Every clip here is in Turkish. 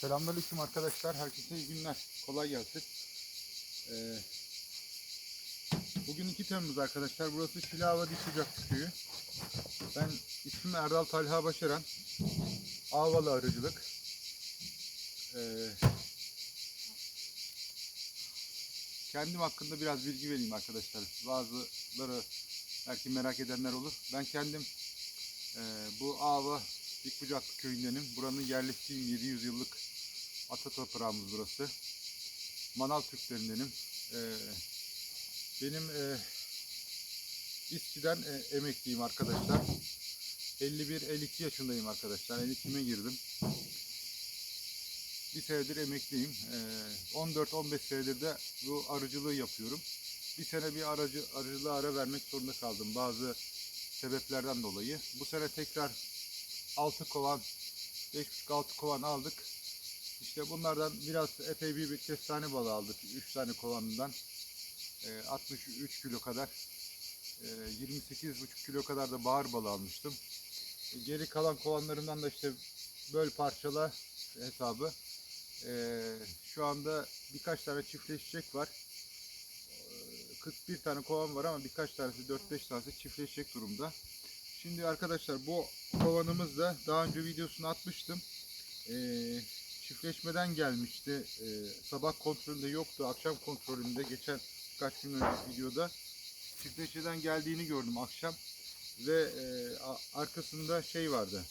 Selamünaleyküm arkadaşlar. Herkese iyi günler. Kolay gelsin. Ee, bugün 2 Temmuz arkadaşlar. Burası Şilava Dişbucak Köyü. Ben ismim Erdal Talha Başaran. Avalı arıcılık. Ee, kendim hakkında biraz bilgi vereyim arkadaşlar. Bazıları belki merak edenler olur. Ben kendim e, bu Ava Dikbucak köyündenim. Buranın yerleştiğim 700 yıllık ata toprağımız burası. Manav Türklerindenim. Ee, benim e, İSKİ'den e, emekliyim arkadaşlar. 51-52 yaşındayım arkadaşlar. 52'me girdim. Bir senedir emekliyim. Ee, 14-15 senedir de bu arıcılığı yapıyorum. Bir sene bir aracı, arıcılığa ara vermek zorunda kaldım bazı sebeplerden dolayı. Bu sene tekrar 6 kovan, 5,5-6 kovan aldık. İşte bunlardan biraz epey bir, bir kestane balığı aldık. 3 tane kovanından. Ee, 63 kilo kadar. Ee, 28,5 kilo kadar da bağır balığı almıştım. Ee, geri kalan kovanlarından da işte böl parçala hesabı. Ee, şu anda birkaç tane çiftleşecek var. Ee, 41 tane kovan var ama birkaç tanesi 4-5 tanesi çiftleşecek durumda. Şimdi arkadaşlar bu kovanımız da daha önce videosunu atmıştım. Ee, çiftleşmeden gelmişti. Ee, sabah kontrolünde yoktu. Akşam kontrolünde geçen kaç gün önce videoda çiftleşmeden geldiğini gördüm akşam. Ve e, arkasında şey vardı.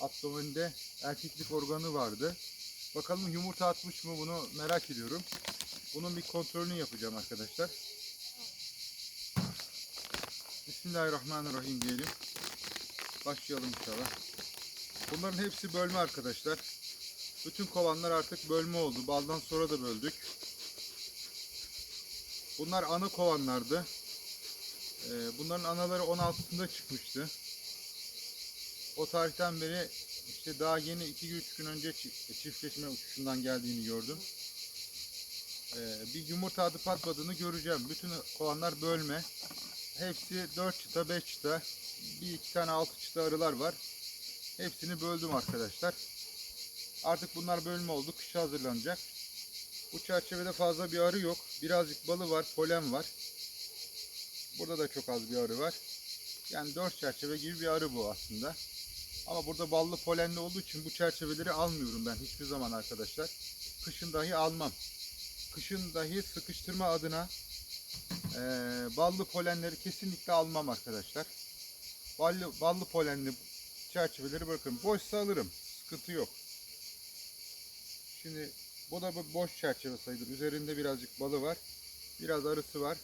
Abdomeninde erkeklik organı vardı. Bakalım yumurta atmış mı bunu merak ediyorum. Bunun bir kontrolünü yapacağım arkadaşlar. Bismillahirrahmanirrahim diyelim. Başlayalım inşallah. Bunların hepsi bölme arkadaşlar. Bütün kovanlar artık bölme oldu. Baldan sonra da böldük. Bunlar ana kovanlardı. Ee, bunların anaları 16'sında çıkmıştı. O tarihten beri işte daha yeni 2-3 gün önce çi- çiftleşme uçuşundan geldiğini gördüm. Ee, bir yumurta adı patladığını göreceğim. Bütün kovanlar bölme. Hepsi 4 çıta 5 çıta. Bir iki tane 6 çıta arılar var. Hepsini böldüm arkadaşlar. Artık bunlar bölme oldu. Kışa hazırlanacak. Bu çerçevede fazla bir arı yok. Birazcık balı var, polen var. Burada da çok az bir arı var. Yani dört çerçeve gibi bir arı bu aslında. Ama burada ballı polenli olduğu için bu çerçeveleri almıyorum ben hiçbir zaman arkadaşlar. Kışın dahi almam. Kışın dahi sıkıştırma adına eee, ballı polenleri kesinlikle almam arkadaşlar. Ballı, ballı polenli çerçeveleri bırakırım. Boşsa alırım. Sıkıntı yok. Şimdi bu da bir boş çerçeve sayılır. Üzerinde birazcık balı var. Biraz arısı var.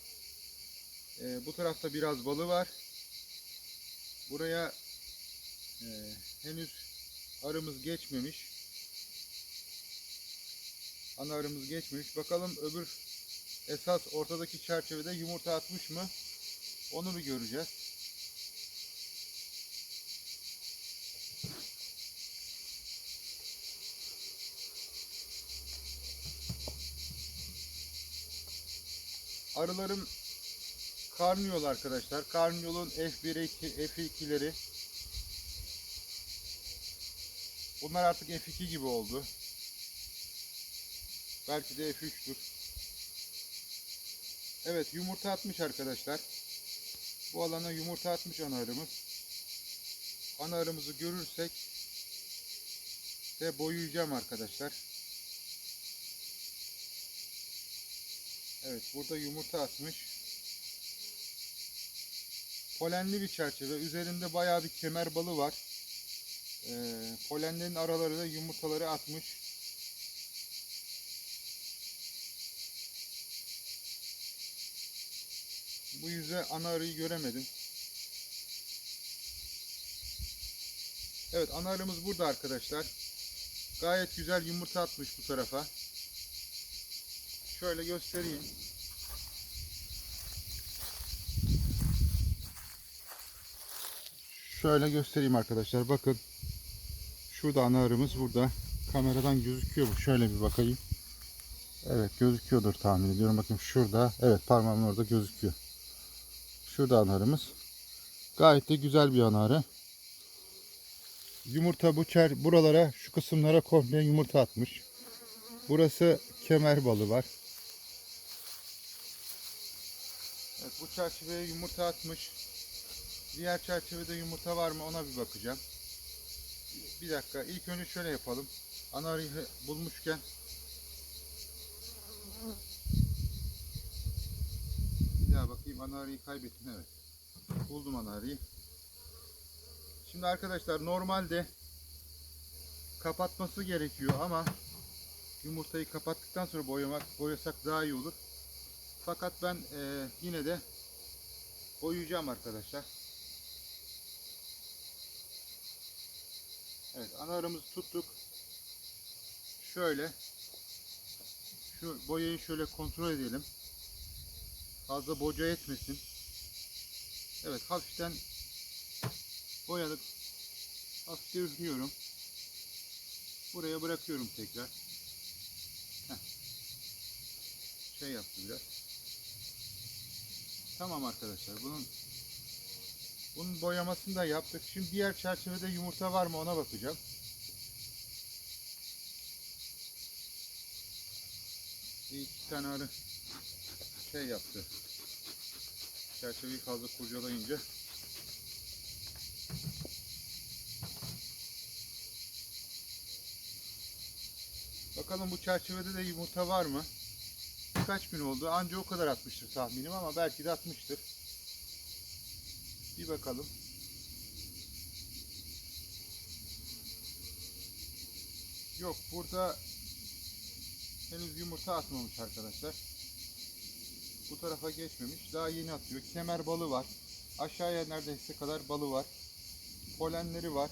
Ee, bu tarafta biraz balı var. Buraya e, henüz arımız geçmemiş. Ana arımız geçmemiş. Bakalım öbür esas ortadaki çerçevede yumurta atmış mı? Onu bir göreceğiz. Arılarım karniyol arkadaşlar. Karniyolun F1, F2'leri. Bunlar artık F2 gibi oldu. Belki de F3'tür. Evet yumurta atmış arkadaşlar. Bu alana yumurta atmış ana arımız. Ana arımızı görürsek de boyayacağım arkadaşlar. Evet burada yumurta atmış. Polenli bir çerçeve. Üzerinde bayağı bir kemer balı var. Ee, polenlerin araları da yumurtaları atmış. Bu yüze ana arıyı göremedim. Evet ana arımız burada arkadaşlar. Gayet güzel yumurta atmış bu tarafa. Şöyle göstereyim. Şöyle göstereyim arkadaşlar. Bakın. Şurada ana arımız burada. Kameradan gözüküyor mu? Şöyle bir bakayım. Evet gözüküyordur tahmin ediyorum. Bakın şurada. Evet parmağımın orada gözüküyor. Şurada ana arımız. Gayet de güzel bir ana arı. Yumurta bu çer buralara şu kısımlara komple yumurta atmış. Burası kemer balı var. Evet, bu çerçeveye yumurta atmış. Diğer çerçevede yumurta var mı ona bir bakacağım. Bir dakika. ilk önce şöyle yapalım. Ana arıyı bulmuşken daha bakayım. Ana kaybettim. Evet. Buldum ana. Şimdi arkadaşlar normalde kapatması gerekiyor ama yumurtayı kapattıktan sonra boyamak boyasak daha iyi olur. Fakat ben eee, yine de boyayacağım arkadaşlar. Evet ana arımızı tuttuk. Şöyle şu boyayı şöyle kontrol edelim. Fazla boca etmesin. Evet hafiften boyadık. Hafifçe üflüyorum. Buraya bırakıyorum tekrar. Heh. Şey yaptı biraz. Tamam arkadaşlar. Bunun bunun boyamasını da yaptık. Şimdi diğer çerçevede yumurta var mı ona bakacağım. Bir tane arı şey yaptı. Çerçeveyi fazla kurcalayınca Bakalım bu çerçevede de yumurta var mı? Kaç gün oldu? Anca o kadar atmıştır tahminim ama belki de atmıştır. Bir bakalım. Yok burada henüz yumurta atmamış arkadaşlar. Bu tarafa geçmemiş. Daha yeni atıyor. Kemer balı var. Aşağıya neredeyse kadar balı var. Polenleri var.